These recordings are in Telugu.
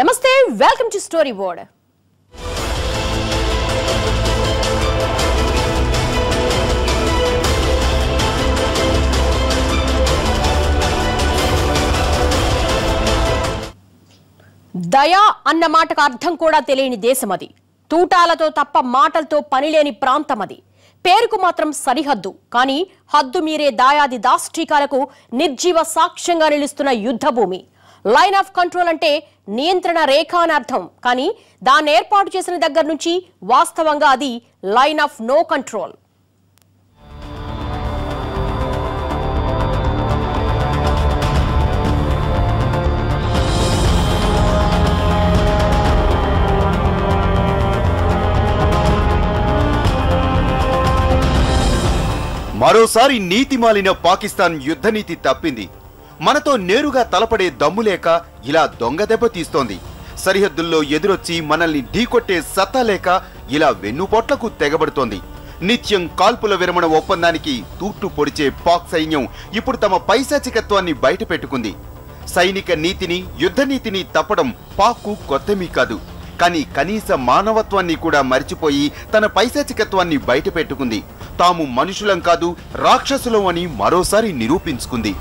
నమస్తే వెల్కమ్ టు స్టోరీ బోర్డ్ దయా అన్న మాటకు అర్థం కూడా తెలియని దేశం అది. తూటాలతో తప్ప మాటలతో పనిలేని ప్రాంతం అది. పేరుకు మాత్రం సరిహద్దు. కానీ హద్దు మీరే దాయాది దాష్టీకాలకు నిర్జీవ సాక్ష్యంగా నిలుస్తున్న యుద్ధ భూమి లైన్ ఆఫ్ కంట్రోల్ అంటే నియంత్రణ రేఖ అని అర్థం. కానీ దాన్ని ఏర్పాటు చేసిన దగ్గర నుంచి వాస్తవంగా అది లైన్ ఆఫ్ నో కంట్రోల్. మరోసారి నీతి మాలిన పాకిస్తాన్ యుద్ధనీతి తప్పింది. మనతో నేరుగా తలపడే దమ్ము లేక ఇలా దొంగ దెబ్బ తీస్తోంది. సరిహద్దుల్లో ఎదురొచ్చి మనల్ని ఢీకొట్టే సత్తా లేక ఇలా వెన్నుపోట్లకు తెగబడుతోంది. నిత్యం కాల్పుల విరమణ ఒప్పందానికి తూట్టు పొడిచే పాక్ సైన్యం ఇప్పుడు తమ పైశాచికత్వాన్ని బయటపెట్టుకుంది. సైనిక నీతిని యుద్ధ నీతిని తప్పడం పాక్కు కొత్తమీ కాదు. కానీ కనీస మానవత్వాన్ని కూడా మరిచిపోయి తన పైశాచికత్వాన్ని బయటపెట్టుకుంది. తాము మనుషులం కాదు రాక్షసులం అని మరోసారి నిరూపించుకుంది.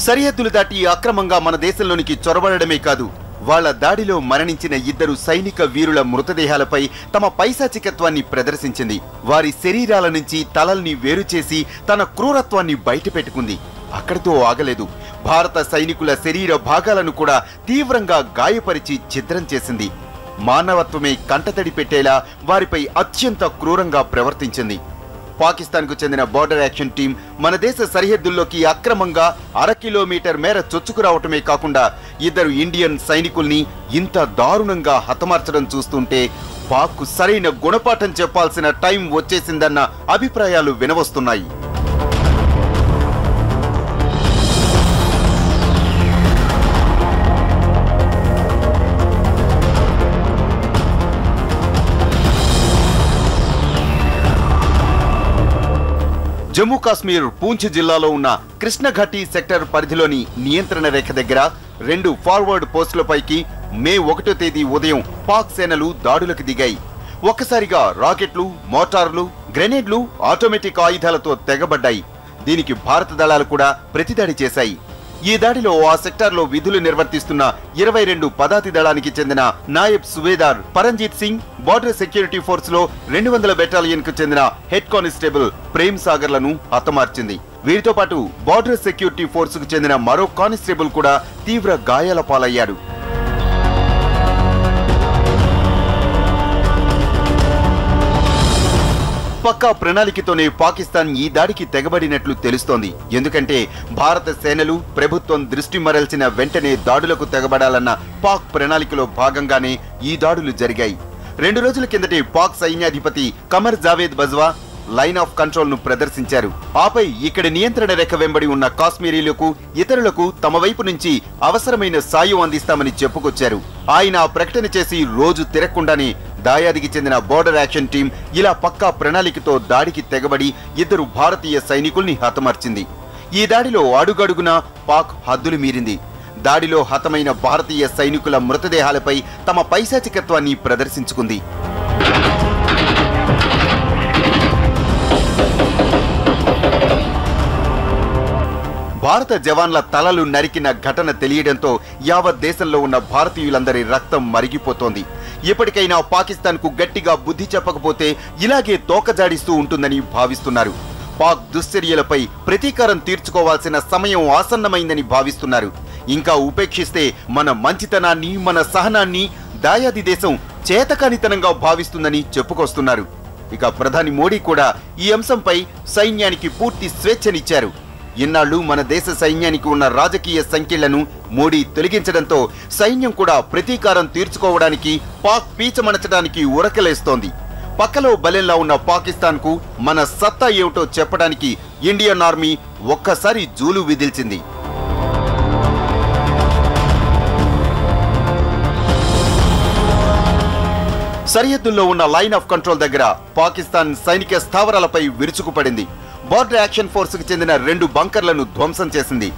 సరిహద్దులు దాటి అక్రమంగా మన దేశంలోనికి చొరబడమే కాదు వాళ్ళ దాడిలో మరణించిన ఇద్దరు సైనిక వీరుల మృతదేహాలపై తమ పైశాచికత్వాన్ని ప్రదర్శించింది. వారి శరీరాల నుంచి తలల్ని వేరు చేసి తన క్రూరత్వాన్ని బయటపెట్టుకుంది. అక్కడితో ఆగలేదు. భారత సైనికుల శరీర భాగాలను కూడా తీవ్రంగా గాయపరిచి ఛిద్రం చేసింది. మానవత్వమే కంటతడి పెట్టేలా వారిపై అత్యంత క్రూరంగా ప్రవర్తించింది. పాకిస్తాన్కు చెందిన బార్డర్ యాక్షన్ టీం మన దేశ సరిహద్దుల్లోకి అక్రమంగా అర కిలోమీటర్ మేర చొచ్చుకురావటమే కాకుండా ఇద్దరు ఇండియన్ సైనికుల్ని ఇంత దారుణంగా హతమార్చడం చూస్తుంటే పాక్కు సరైన గుణపాఠం చెప్పాల్సిన టైం వచ్చేసిందన్న అభిప్రాయాలు వినవస్తున్నాయి. జమ్మూ కాశ్మీర్ పూంచ్ జిల్లాలో ఉన్న కృష్ణఘట్టి సెక్టర్ పరిధిలోని నియంత్రణ రేఖ దగ్గర రెండు ఫార్వర్డ్ పోస్టులపైకి మే ఒకటో తేదీ ఉదయం పాక్ సేనలు దాడులకు దిగాయి. ఒక్కసారిగా రాకెట్లు మోటార్లు గ్రెనేడ్లు ఆటోమేటిక్ ఆయుధాలతో తెగబడ్డాయి. దీనికి భారత దళాలు కూడా ప్రతిదాడి చేశాయి. ఈ దాడిలో ఆ సెక్టార్లో విధులు నిర్వర్తిస్తున్న ఇరవై రెండు పదాతి దళానికి చెందిన నాయబ్ సువేదార్ పరంజీత్ సింగ్ బార్డర్ సెక్యూరిటీ ఫోర్స్లో రెండు వందల బెటాలియన్కు చెందిన హెడ్ కానిస్టేబుల్ ప్రేమ్ సాగర్లను హతమార్చింది. వీరితో పాటు బార్డర్ సెక్యూరిటీ ఫోర్స్కు చెందిన మరో కానిస్టేబుల్ కూడా తీవ్ర గాయాల పాలయ్యాడు. పక్కా ప్రణాళికతోనే పాకిస్తాన్ ఈ దాడికి తెగబడినట్లు తెలుస్తోంది. ఎందుకంటే భారత సేనలు ప్రభుత్వం దృష్టి మరల్చిన వెంటనే దాడులకు తెగబడాలన్న పాక్ ప్రణాళికలో భాగంగానే ఈ దాడులు జరిగాయి. రెండు రోజుల కిందటే పాక్ సైన్యాధిపతి కమర్ జావేద్ బజ్వా లైన్ ఆఫ్ కంట్రోల్ను ప్రదర్శించారు. ఆపై ఇక్కడ నియంత్రణ రేఖ వెంబడి ఉన్న కాశ్మీరీలకు ఇతరులకు తమ వైపు నుంచి అవసరమైన సాయం అందిస్తామని చెప్పుకొచ్చారు. ఆయన ఆ ప్రకటన చేసి రోజు తిరగకుండానే దాయాదికి చెందిన బోర్డర్ యాక్షన్ టీం ఇలా పక్కా ప్రణాళికతో దాడికి తెగబడి ఇద్దరు భారతీయ సైనికుల్ని హతమార్చింది. ఈ దాడిలో అడుగడుగునా పాక్ హద్దులు మీరింది. దాడిలో హతమైన భారతీయ సైనికుల మృతదేహాలపై తమ పైశాచికత్వాన్ని ప్రదర్శించుకుంది. భారత జవాన్ల తలలు నరికిన ఘటన తెలియడంతో యావత్ దేశంలో ఉన్న భారతీయులందరి రక్తం మరిగిపోతోంది. ఇప్పటికైనా పాకిస్తాన్కు గట్టిగా బుద్ధి చెప్పకపోతే ఇలాగే తోకజాడిస్తూ ఉంటుందని భావిస్తున్నారు. పాక్ దుశ్చర్యలపై ప్రతీకారం తీర్చుకోవాల్సిన సమయం ఆసన్నమైందని భావిస్తున్నారు. ఇంకా ఉపేక్షిస్తే మన మంచితనాన్ని మన సహనాన్ని దాయాది దేశం చేతకానితనంగా భావిస్తుందని చెప్పుకొస్తున్నారు. ఇక ప్రధాని మోడీ కూడా ఈ అంశంపై సైన్యానికి పూర్తి స్వేచ్ఛనిచ్చారు. ఇన్నాళ్ళు మన దేశ సైన్యానికి ఉన్న రాజకీయ సంఖ్యలను మోడీ తొలగించడంతో సైన్యం కూడా ప్రతీకారం తీర్చుకోవడానికి పాక్ పీచమనచడానికి ఉరకలేస్తోంది. పక్కలో బలెంలా ఉన్న పాకిస్తాన్కు మన సత్తా ఏమిటో చెప్పడానికి ఇండియన్ ఆర్మీ ఒక్కసారి జూలు విదిల్చింది. సరిహద్దుల్లో ఉన్న లైన్ ఆఫ్ కంట్రోల్ దగ్గర పాకిస్తాన్ సైనిక స్థావరాలపై విరుచుకుపడింది. బార్డర్ యాక్షన్ ఫోర్స్కు చెందిన రెండు బంకర్లను ధ్వంసం చేసింది.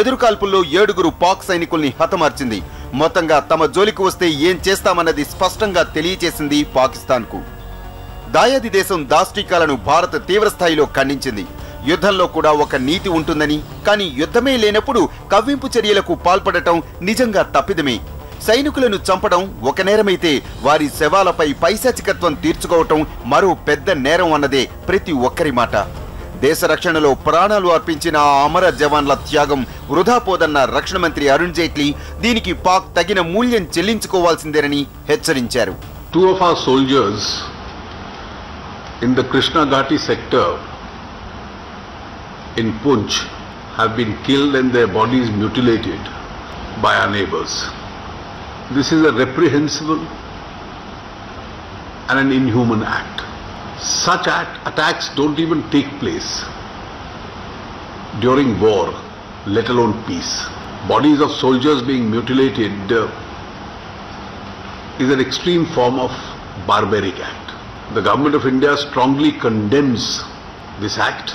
ఎదురుకాల్పుల్లో ఏడుగురు పాక్ సైనికుల్ని హతమార్చింది. మొత్తంగా తమ జోలికి వస్తే ఏం చేస్తామన్నది స్పష్టంగా తెలియజేసింది పాకిస్తాన్కు. దాయాది దేశం దాష్టికాలను భారత్ తీవ్రస్థాయిలో ఖండించింది. యుద్ధంలో కూడా ఒక నీతి ఉంటుందని కానీ యుద్ధమే లేనప్పుడు కవ్వింపు చర్యలకు పాల్పడటం నిజంగా తప్పిదమే. సైనికులను చంపడం ఒక నేరమైతే వారి శవాలపై పైశాచికత్వం తీర్చుకోవటం మరో పెద్ద నేరం అన్నదే ప్రతి ఒక్కరి మాట. దేశ రక్షణలో ప్రాణాలు అర్పించిన అమర జవాన్ల త్యాగం వృధా పోదన్న రక్షణ మంత్రి అరుణ్ జైట్లీ దీనికి పాక్ తగిన మూల్యం చెల్లించుకోవాల్సిందేనని హెచ్చరించారు. Two of a soldiers in the Krishna Ghati sector in Poonch have been killed in their bodies mutilated by a neighbours and an act Such act, attacks don't even take place during war, let alone peace. Bodies of soldiers being mutilated uh, is an extreme form of barbaric act. The government of India strongly condemns this act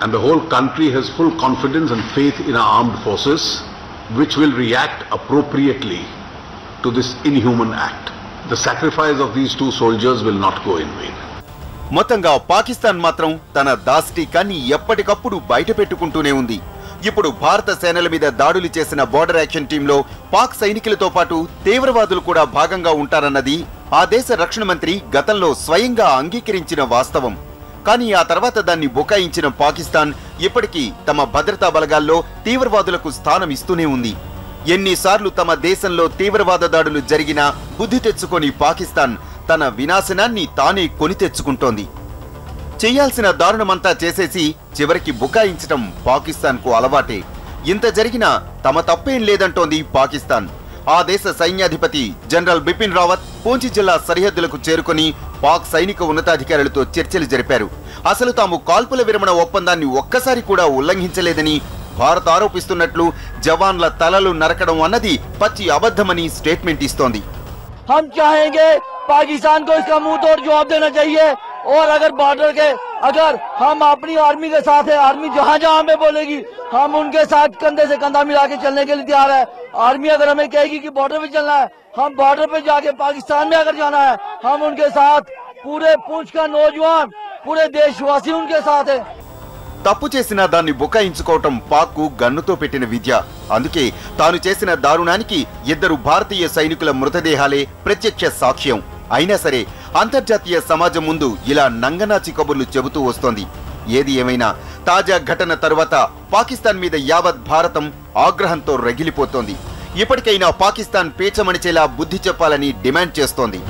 and the whole country has full confidence and faith in our armed forces which will react appropriately to this inhuman act. The sacrifice of these two soldiers will not go in vain. మొత్తంగా పాకిస్తాన్ మాత్రం తన దాష్టీకాన్ని ఎప్పటికప్పుడు బయటపెట్టుకుంటూనే ఉంది. ఇప్పుడు భారత సేనల మీద దాడులు చేసిన బోర్డర్ యాక్షన్ టీంలో పాక్ సైనికులతో పాటు తీవ్రవాదులు కూడా భాగంగా ఉంటారన్నది ఆ దేశ రక్షణ మంత్రి గతంలో స్వయంగా అంగీకరించిన వాస్తవం. కానీ ఆ తర్వాత దాన్ని బుకాయించిన పాకిస్తాన్ ఇప్పటికీ తమ భద్రతా బలగాల్లో తీవ్రవాదులకు స్థానం ఇస్తూనే ఉంది. ఎన్నిసార్లు తమ దేశంలో తీవ్రవాద దాడులు జరిగినా బుద్ధి తెచ్చుకొని పాకిస్తాన్ తన వినాశనాన్ని తానే కొని తెచ్చుకుంటోంది చేయాల్సిన దారుణమంతా చేసేసి చివరికి బుకాయించటం పాకిస్తాన్కు అలవాటే ఇంత జరిగినా తమ తప్పేం లేదంటోంది పాకిస్తాన్ ఆ దేశ సైన్యాధిపతి జనరల్ బిపిన్ రావత్ పూంచి జిల్లా సరిహద్దులకు చేరుకొని పాక్ సైనిక ఉన్నతాధికారులతో చర్చలు జరిపారు అసలు తాము కాల్పుల విరమణ ఒప్పందాన్ని ఒక్కసారి కూడా ఉల్లంఘించలేదని భారత్ ఆరోపిస్తున్నట్లు జవాన్ల తలలు నరకడం అన్నది పచ్చి అబద్ధమని స్టేట్మెంట్ ఇస్తోంది हम चाहेंगे पाकिस्तान को इसका मुंह तोड़ जवाब देना चाहिए और अगर बॉर्डर के अगर हम अपनी आर्मी के साथ है आर्मी जहां जहां हमें बोलेगी हम उनके साथ कंधे से कंधा मिला के चलने के लिए तैयार है आर्मी अगर हमें कहेगी कि बॉर्डर पे चलना है हम बॉर्डर पे जाके पाकिस्तान में अगर जाना है हम उनके साथ पूरे पूंछ का नौजवान पूरे देशवासी उनके साथ है తప్పు చేసిన దాన్ని బుకాయించుకోవటం పాక్కు గన్నుతో పెట్టిన విద్య అందుకే తాను చేసిన దారుణానికి ఇద్దరు భారతీయ సైనికుల మృతదేహాలే ప్రత్యక్ష సాక్ష్యం అయినా సరే అంతర్జాతీయ సమాజం ముందు ఇలా నంగనాచి కబుర్లు చెబుతూ వస్తోంది. ఏది ఏమైనా తాజా ఘటన తరువాత పాకిస్తాన్ మీద యావత్ భారతం ఆగ్రహంతో రగిలిపోతోంది. ఇప్పటికైనా పాకిస్తాన్ పేచమణిచేలా బుద్ధి చెప్పాలని డిమాండ్ చేస్తోంది.